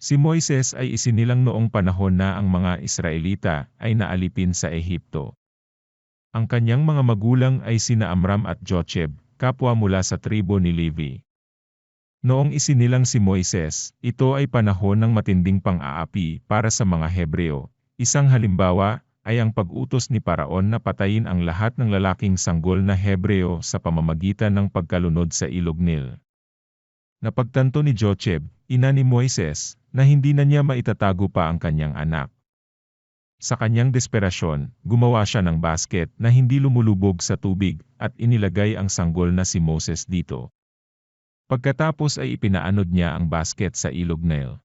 Si Moises ay isinilang noong panahon na ang mga Israelita ay naalipin sa Ehipto. Ang kanyang mga magulang ay sina Amram at Jocheb, kapwa mula sa tribo ni Levi. Noong isinilang si Moises, ito ay panahon ng matinding pang-aapi para sa mga Hebreo. Isang halimbawa ay ang pag-utos ni Paraon na patayin ang lahat ng lalaking sanggol na Hebreo sa pamamagitan ng pagkalunod sa ilog Nil. Napagtanto ni Jocheb, ina ni Moises, na hindi na niya maitatago pa ang kanyang anak. Sa kanyang desperasyon, gumawa siya ng basket na hindi lumulubog sa tubig at inilagay ang sanggol na si Moses dito. Pagkatapos ay ipinaanod niya ang basket sa ilog Nile.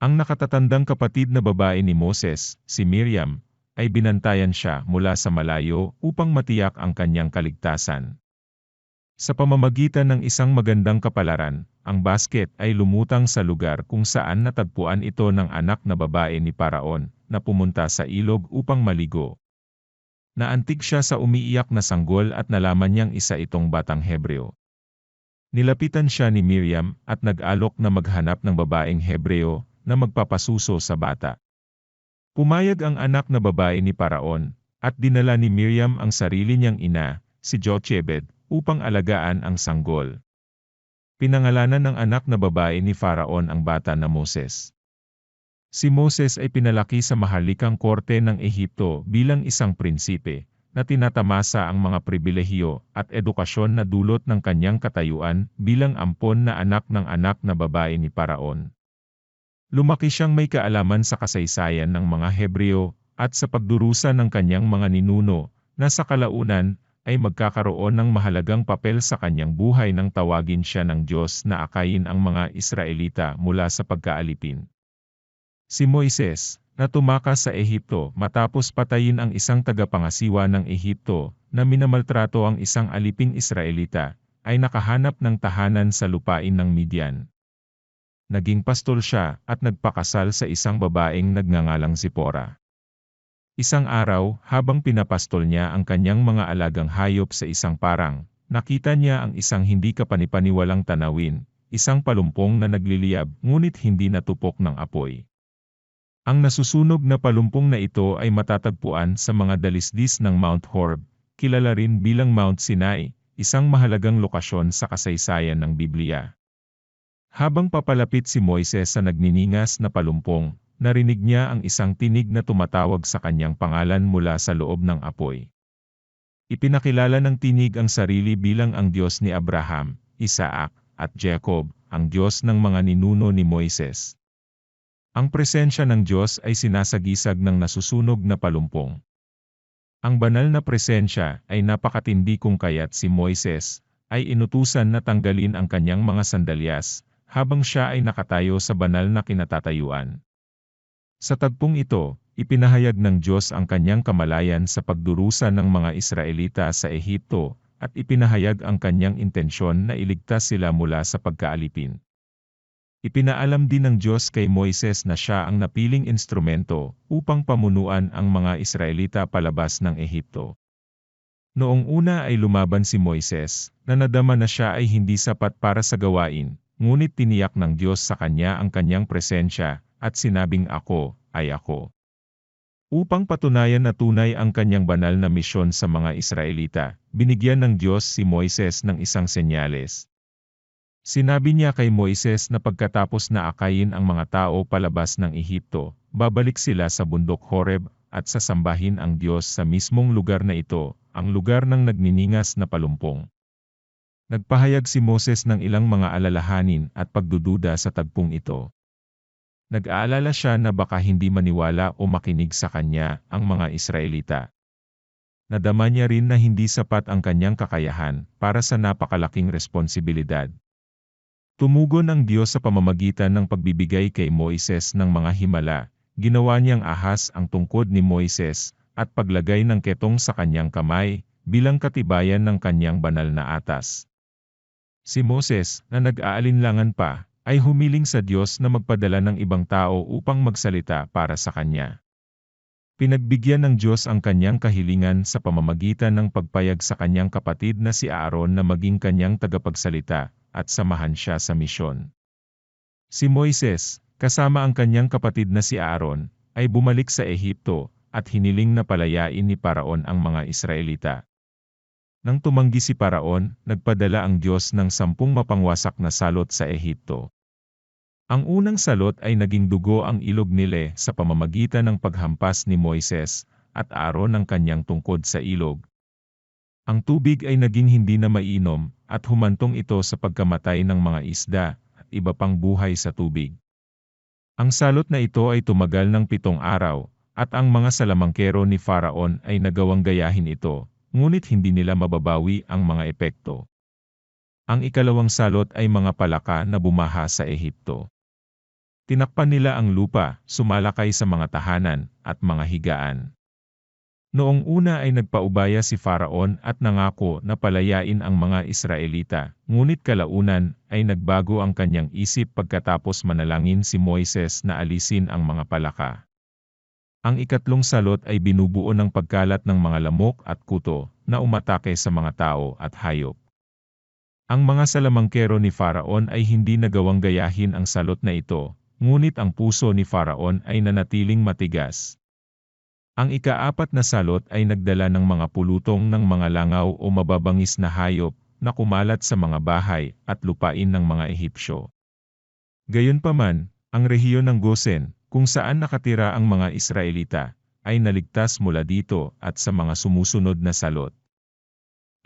Ang nakatatandang kapatid na babae ni Moses, si Miriam, ay binantayan siya mula sa malayo upang matiyak ang kanyang kaligtasan. Sa pamamagitan ng isang magandang kapalaran, ang basket ay lumutang sa lugar kung saan natagpuan ito ng anak na babae ni Paraon, na pumunta sa ilog upang maligo. Naantig siya sa umiiyak na sanggol at nalaman niyang isa itong batang Hebreo. Nilapitan siya ni Miriam at nag-alok na maghanap ng babaeng Hebreo na magpapasuso sa bata. Pumayag ang anak na babae ni Paraon, at dinala ni Miriam ang sarili niyang ina, si Jochebed, upang alagaan ang sanggol. Pinangalanan ng anak na babae ni Faraon ang bata na Moses. Si Moses ay pinalaki sa mahalikang korte ng Ehipto bilang isang prinsipe, na tinatamasa ang mga pribilehiyo at edukasyon na dulot ng kanyang katayuan bilang ampon na anak ng anak na babae ni Paraon. Lumaki siyang may kaalaman sa kasaysayan ng mga Hebreo at sa pagdurusa ng kanyang mga ninuno, na sa kalaunan ay magkakaroon ng mahalagang papel sa kanyang buhay nang tawagin siya ng Diyos na akayin ang mga Israelita mula sa pagkaalipin. Si Moises, na tumakas sa Ehipto matapos patayin ang isang tagapangasiwa ng Ehipto na minamaltrato ang isang aliping Israelita, ay nakahanap ng tahanan sa lupain ng Midian. Naging pastol siya at nagpakasal sa isang babaeng nagngangalang Zipora. Isang araw, habang pinapastol niya ang kanyang mga alagang hayop sa isang parang, nakita niya ang isang hindi kapanipaniwalang tanawin, isang palumpong na nagliliyab ngunit hindi natupok ng apoy. Ang nasusunog na palumpong na ito ay matatagpuan sa mga dalisdis ng Mount Horeb, kilala rin bilang Mount Sinai, isang mahalagang lokasyon sa kasaysayan ng Biblia. Habang papalapit si Moises sa nagniningas na palumpong, narinig niya ang isang tinig na tumatawag sa kanyang pangalan mula sa loob ng apoy. Ipinakilala ng tinig ang sarili bilang ang Diyos ni Abraham, Isaac, at Jacob, ang Diyos ng mga ninuno ni Moises. Ang presensya ng Diyos ay sinasagisag ng nasusunog na palumpong. Ang banal na presensya ay napakatindi kung kaya't si Moises ay inutusan na tanggalin ang kanyang mga sandalyas habang siya ay nakatayo sa banal na kinatatayuan. Sa tagpong ito, ipinahayag ng Diyos ang kanyang kamalayan sa pagdurusa ng mga Israelita sa Ehipto, at ipinahayag ang kanyang intensyon na iligtas sila mula sa pagkaalipin. Ipinaalam din ng Diyos kay Moises na siya ang napiling instrumento upang pamunuan ang mga Israelita palabas ng Ehipto. Noong una ay lumaban si Moises, na nadama na siya ay hindi sapat para sa gawain, ngunit tiniyak ng Diyos sa kanya ang kanyang presensya, at sinabing ako, ay ako. Upang patunayan na tunay ang kanyang banal na misyon sa mga Israelita, binigyan ng Diyos si Moises ng isang senyales. Sinabi niya kay Moises na pagkatapos na akayin ang mga tao palabas ng Ehipto, babalik sila sa bundok Horeb at sasambahin ang Diyos sa mismong lugar na ito, ang lugar ng nagniningas na palumpong. Nagpahayag si Moses ng ilang mga alalahanin at pagdududa sa tagpong ito. Nag-aalala siya na baka hindi maniwala o makinig sa kanya ang mga Israelita. Nadama niya rin na hindi sapat ang kanyang kakayahan para sa napakalaking responsibilidad. Tumugon ang Diyos sa pamamagitan ng pagbibigay kay Moises ng mga himala, ginawa niyang ahas ang tungkod ni Moises, at paglagay ng ketong sa kanyang kamay, bilang katibayan ng kanyang banal na atas. Si Moses, na nag-aalinlangan pa, ay humiling sa Diyos na magpadala ng ibang tao upang magsalita para sa kanya. Pinagbigyan ng Diyos ang kanyang kahilingan sa pamamagitan ng pagpayag sa kanyang kapatid na si Aaron na maging kanyang tagapagsalita, at samahan siya sa misyon. Si Moises, kasama ang kanyang kapatid na si Aaron, ay bumalik sa Ehipto, at hiniling na palayain ni Paraon ang mga Israelita. Nang tumanggi si Paraon, nagpadala ang Diyos ng sampung mapangwasak na salot sa Ehipto. Ang unang salot ay naging dugo ang ilog nile sa pamamagitan ng paghampas ni Moises at Aaron ng kanyang tungkod sa ilog. Ang tubig ay naging hindi na mainom at humantong ito sa pagkamatay ng mga isda at iba pang buhay sa tubig. Ang salot na ito ay tumagal ng pitong araw, at ang mga salamangkero ni Faraon ay nagawang gayahin ito, ngunit hindi nila mababawi ang mga epekto. Ang ikalawang salot ay mga palaka na bumaha sa Ehipto. Tinakpan nila ang lupa, sumalakay sa mga tahanan, at mga higaan. Noong una ay nagpaubaya si Faraon at nangako na palayain ang mga Israelita, ngunit kalaunan ay nagbago ang kanyang isip pagkatapos manalangin si Moises na alisin ang mga palaka. Ang ikatlong salot ay binubuo ng pagkalat ng mga lamok at kuto na umatake sa mga tao at hayop. Ang mga salamangkero ni Faraon ay hindi nagawang gayahin ang salot na ito, ngunit ang puso ni Faraon ay nanatiling matigas. Ang ikaapat na salot ay nagdala ng mga pulutong ng mga langaw o mababangis na hayop na kumalat sa mga bahay at lupain ng mga Ehipsyo. Gayunpaman, ang rehiyon ng Gosen, kung saan nakatira ang mga Israelita, ay naligtas mula dito at sa mga sumusunod na salot.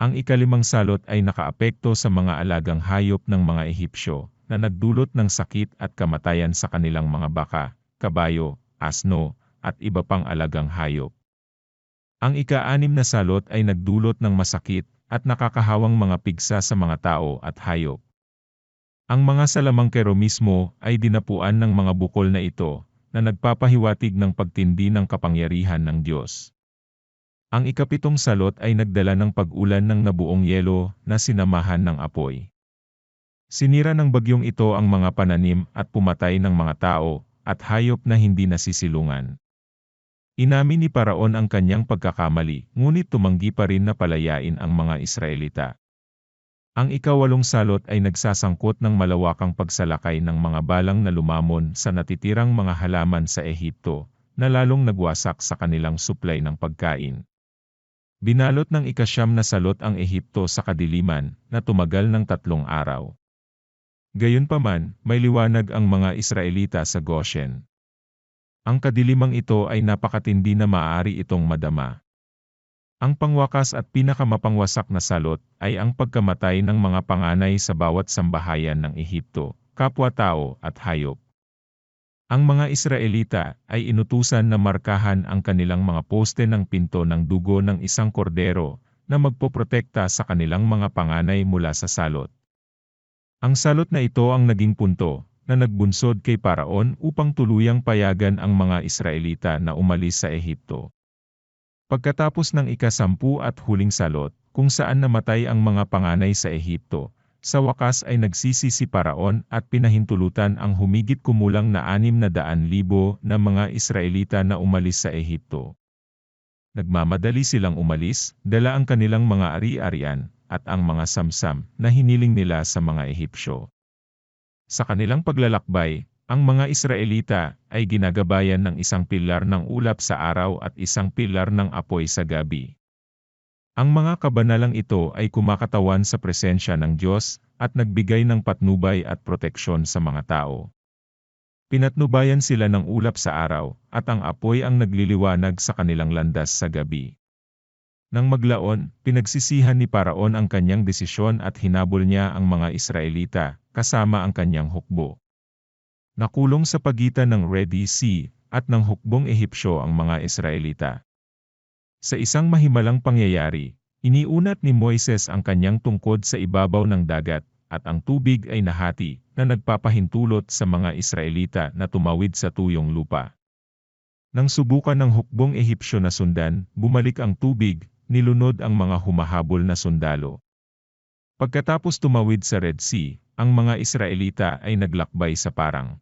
Ang ikalimang salot ay nakaapekto sa mga alagang hayop ng mga Ehipsyo na nagdulot ng sakit at kamatayan sa kanilang mga baka, kabayo, asno, at iba pang alagang hayop. Ang ika-anim na salot ay nagdulot ng masakit at nakakahawang mga pigsa sa mga tao at hayop. Ang mga salamangkero mismo ay dinapuan ng mga bukol na ito na nagpapahiwatig ng pagtindi ng kapangyarihan ng Diyos. Ang ikapitong salot ay nagdala ng pag-ulan ng nabuong yelo na sinamahan ng apoy. Sinira ng bagyong ito ang mga pananim at pumatay ng mga tao at hayop na hindi nasisilungan. Inamin ni Paraon ang kanyang pagkakamali, ngunit tumanggi pa rin na palayain ang mga Israelita. Ang ikawalong salot ay nagsasangkot ng malawakang pagsalakay ng mga balang na lumamon sa natitirang mga halaman sa Ehipto, na lalong nagwasak sa kanilang supply ng pagkain. Binalot ng ikasyam na salot ang Ehipto sa kadiliman, na tumagal ng tatlong araw. Gayunpaman, may liwanag ang mga Israelita sa Goshen. Ang kadilimang ito ay napakatindi na maaari itong madama. Ang pangwakas at pinakamapangwasak na salot ay ang pagkamatay ng mga panganay sa bawat sambahayan ng Ehipto, kapwa-tao at hayop. Ang mga Israelita ay inutusan na markahan ang kanilang mga poste ng pinto ng dugo ng isang kordero na magpoprotekta sa kanilang mga panganay mula sa salot. Ang salot na ito ang naging punto na nagbunsod kay Paraon upang tuluyang payagan ang mga Israelita na umalis sa Ehipto. Pagkatapos ng ikasampu at huling salot, kung saan namatay ang mga panganay sa Ehipto, sa wakas ay nagsisi si Paraon at pinahintulutan ang humigit kumulang na anim na daan libo na mga Israelita na umalis sa Ehipto. Nagmamadali silang umalis, dala ang kanilang mga ari-arian, at ang mga samsam na hiniling nila sa mga Ehipsyo. Sa kanilang paglalakbay, ang mga Israelita ay ginagabayan ng isang pilar ng ulap sa araw at isang pilar ng apoy sa gabi. Ang mga kabanalang ito ay kumakatawan sa presensya ng Diyos at nagbigay ng patnubay at proteksyon sa mga tao. Pinatnubayan sila ng ulap sa araw, at ang apoy ang nagliliwanag sa kanilang landas sa gabi. Nang maglaon, pinagsisihan ni Paraon ang kanyang desisyon at hinabol niya ang mga Israelita, kasama ang kanyang hukbo. Nakulong sa pagitan ng Red Sea at ng hukbong Ehipsyo ang mga Israelita. Sa isang mahimalang pangyayari, iniunat ni Moises ang kanyang tungkod sa ibabaw ng dagat, at ang tubig ay nahati, na nagpapahintulot sa mga Israelita na tumawid sa tuyong lupa. Nang subukan ng hukbong Ehipsyo na sundan, bumalik ang tubig, nilunod ang mga humahabol na sundalo. Pagkatapos tumawid sa Red Sea, ang mga Israelita ay naglakbay sa parang.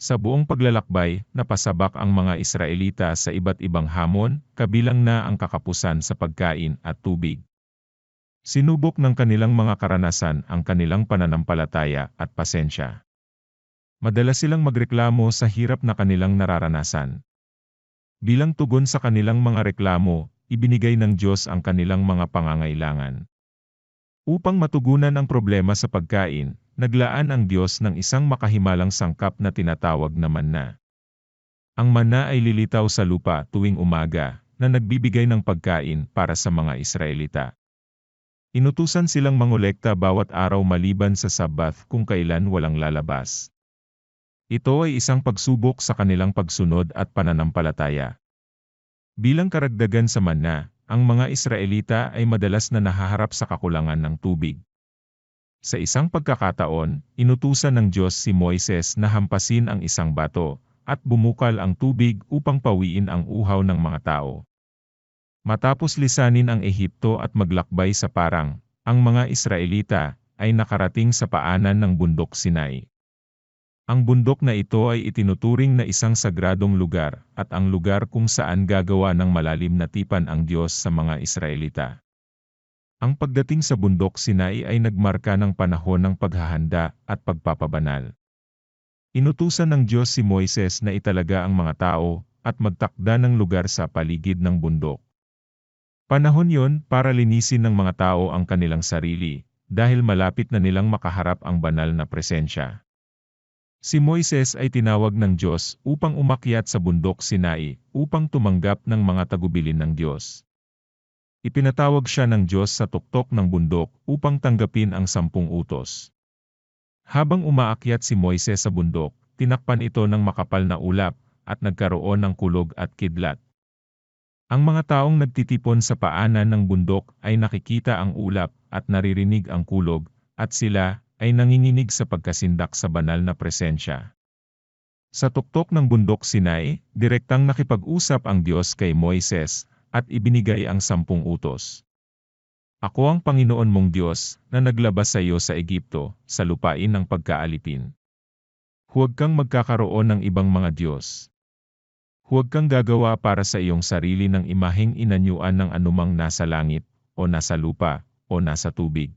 Sa buong paglalakbay, napasabak ang mga Israelita sa iba't ibang hamon, kabilang na ang kakapusan sa pagkain at tubig. Sinubok ng kanilang mga karanasan ang kanilang pananampalataya at pasensya. Madalas silang magreklamo sa hirap na kanilang nararanasan. Bilang tugon sa kanilang mga reklamo, ibinigay ng Diyos ang kanilang mga pangangailangan. Upang matugunan ang problema sa pagkain, naglaan ang Diyos ng isang makahimalang sangkap na tinatawag na manna. Ang manna ay lilitaw sa lupa tuwing umaga, na nagbibigay ng pagkain para sa mga Israelita. Inutusan silang mangolekta bawat araw maliban sa Sabbath kung kailan walang lalabas. Ito ay isang pagsubok sa kanilang pagsunod at pananampalataya. Bilang karagdagan sa manna, ang mga Israelita ay madalas na nahaharap sa kakulangan ng tubig. Sa isang pagkakataon, inutusan ng Diyos si Moises na hampasin ang isang bato, at bumukal ang tubig upang pawiin ang uhaw ng mga tao. Matapos lisanin ang Ehipto at maglakbay sa parang, ang mga Israelita ay nakarating sa paanan ng bundok Sinai. Ang bundok na ito ay itinuturing na isang sagradong lugar at ang lugar kung saan gagawa ng malalim na tipan ang Diyos sa mga Israelita. Ang pagdating sa bundok Sinai ay nagmarka ng panahon ng paghahanda at pagpapabanal. Inutusan ng Diyos si Moises na italaga ang mga tao at magtakda ng lugar sa paligid ng bundok. Panahon yon para linisin ng mga tao ang kanilang sarili, dahil malapit na nilang makaharap ang banal na presensya. Si Moises ay tinawag ng Diyos upang umakyat sa bundok Sinai upang tumanggap ng mga tagubilin ng Diyos. Ipinatawag siya ng Diyos sa tuktok ng bundok upang tanggapin ang sampung utos. Habang umaakyat si Moises sa bundok, tinakpan ito ng makapal na ulap, at nagkaroon ng kulog at kidlat. Ang mga taong nagtitipon sa paanan ng bundok ay nakikita ang ulap at naririnig ang kulog, at sila ay nanginginig sa pagkasindak sa banal na presensya. Sa tuktok ng bundok Sinai, direktang nakipag-usap ang Diyos kay Moises, at ibinigay ang sampung utos. Ako ang Panginoon mong Diyos, na naglabas sa iyo sa Egipto, sa lupain ng pagkaalipin. Huwag kang magkakaroon ng ibang mga Diyos. Huwag kang gagawa para sa iyong sarili ng imaheng inanyuan ng anumang nasa langit, o nasa lupa, o nasa tubig.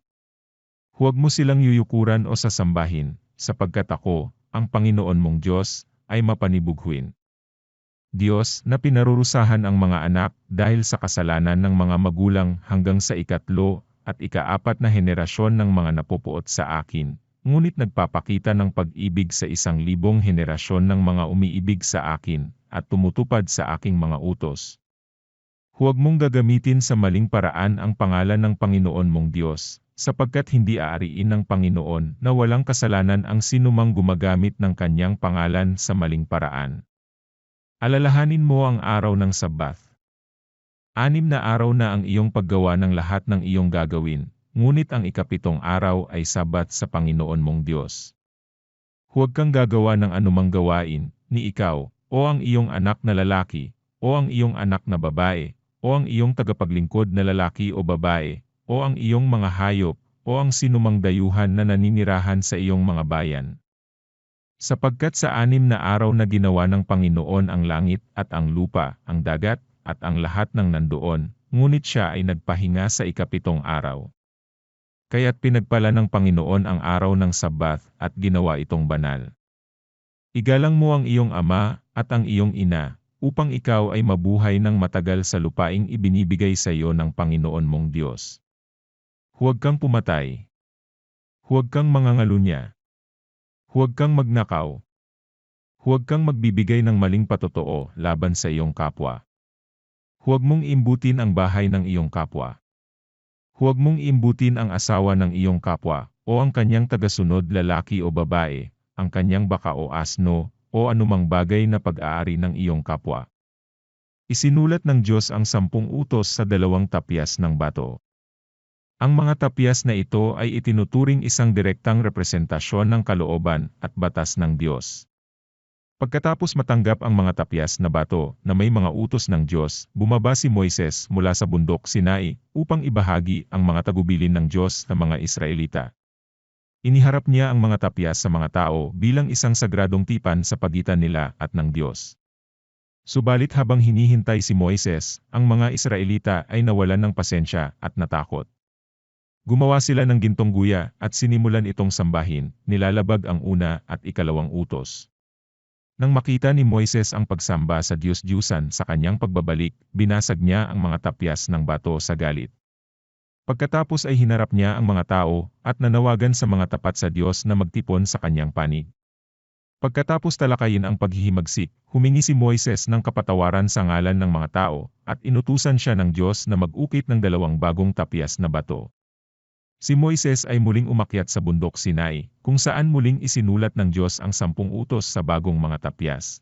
Huwag mo silang yuyukuran o sasambahin, sapagkat ako, ang Panginoon mong Diyos, ay mapanibughuin. Diyos na pinarurusahan ang mga anak dahil sa kasalanan ng mga magulang hanggang sa ikatlo at ikaapat na henerasyon ng mga napupuot sa akin, ngunit nagpapakita ng pag-ibig sa isang libong henerasyon ng mga umiibig sa akin at tumutupad sa aking mga utos. Huwag mong gagamitin sa maling paraan ang pangalan ng Panginoon mong Diyos, sapagkat hindi aariin ng Panginoon na walang kasalanan ang sinumang gumagamit ng kanyang pangalan sa maling paraan. Alalahanin mo ang araw ng Sabath. Anim na araw na ang iyong paggawa ng lahat ng iyong gagawin, ngunit ang ikapitong araw ay Sabat sa Panginoon mong Diyos. Huwag kang gagawa ng anumang gawain, ni ikaw, o ang iyong anak na lalaki, o ang iyong anak na babae, o ang iyong tagapaglingkod na lalaki o babae, o ang iyong mga hayop, o ang sinumang dayuhan na naninirahan sa iyong mga bayan. Sapagkat sa anim na araw na ginawa ng Panginoon ang langit at ang lupa, ang dagat, at ang lahat ng nandoon, ngunit siya ay nagpahinga sa ikapitong araw. Kaya't pinagpala ng Panginoon ang araw ng Sabath at ginawa itong banal. Igalang mo ang iyong ama at ang iyong ina, upang ikaw ay mabuhay ng matagal sa lupaing ibinibigay sa iyo ng Panginoon mong Diyos. Huwag kang pumatay. Huwag kang mangangalunya. Huwag kang magnakaw. Huwag kang magbibigay ng maling patotoo laban sa iyong kapwa. Huwag mong imbutin ang bahay ng iyong kapwa. Huwag mong imbutin ang asawa ng iyong kapwa, o ang kanyang tagasunod lalaki o babae, ang kanyang baka o asno, o anumang bagay na pag-aari ng iyong kapwa. Isinulat ng Diyos ang sampung utos sa dalawang tapyas ng bato. Ang mga tapyas na ito ay itinuturing isang direktang representasyon ng kalooban at batas ng Diyos. Pagkatapos matanggap ang mga tapyas na bato na may mga utos ng Diyos, bumaba si Moises mula sa bundok Sinai upang ibahagi ang mga tagubilin ng Diyos sa mga Israelita. Iniharap niya ang mga tapyas sa mga tao bilang isang sagradong tipan sa pagitan nila at ng Diyos. Subalit habang hinihintay si Moises, ang mga Israelita ay nawalan ng pasensya at natakot. Gumawa sila ng gintong guya at sinimulan itong sambahin, nilalabag ang una at ikalawang utos. Nang makita ni Moises ang pagsamba sa Diyos-Diyusan sa kanyang pagbabalik, binasag niya ang mga tapyas ng bato sa galit. Pagkatapos ay hinarap niya ang mga tao at nanawagan sa mga tapat sa Diyos na magtipon sa kanyang panig. Pagkatapos talakayin ang paghihimagsik, humingi si Moises ng kapatawaran sa ngalan ng mga tao, at inutusan siya ng Diyos na mag-ukit ng dalawang bagong tapyas na bato. Si Moises ay muling umakyat sa bundok Sinai, kung saan muling isinulat ng Diyos ang sampung utos sa bagong mga tapyas.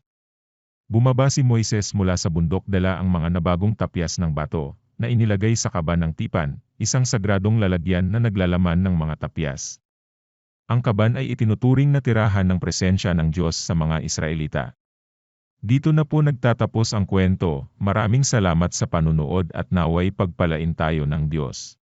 Bumaba si Moises mula sa bundok dala ang mga nabagong tapyas ng bato, na inilagay sa kaban ng tipan, isang sagradong lalagyan na naglalaman ng mga tapyas. Ang kaban ay itinuturing na tirahan ng presensya ng Diyos sa mga Israelita. Dito na po nagtatapos ang kwento, maraming salamat sa panunood at naway pagpalain tayo ng Diyos.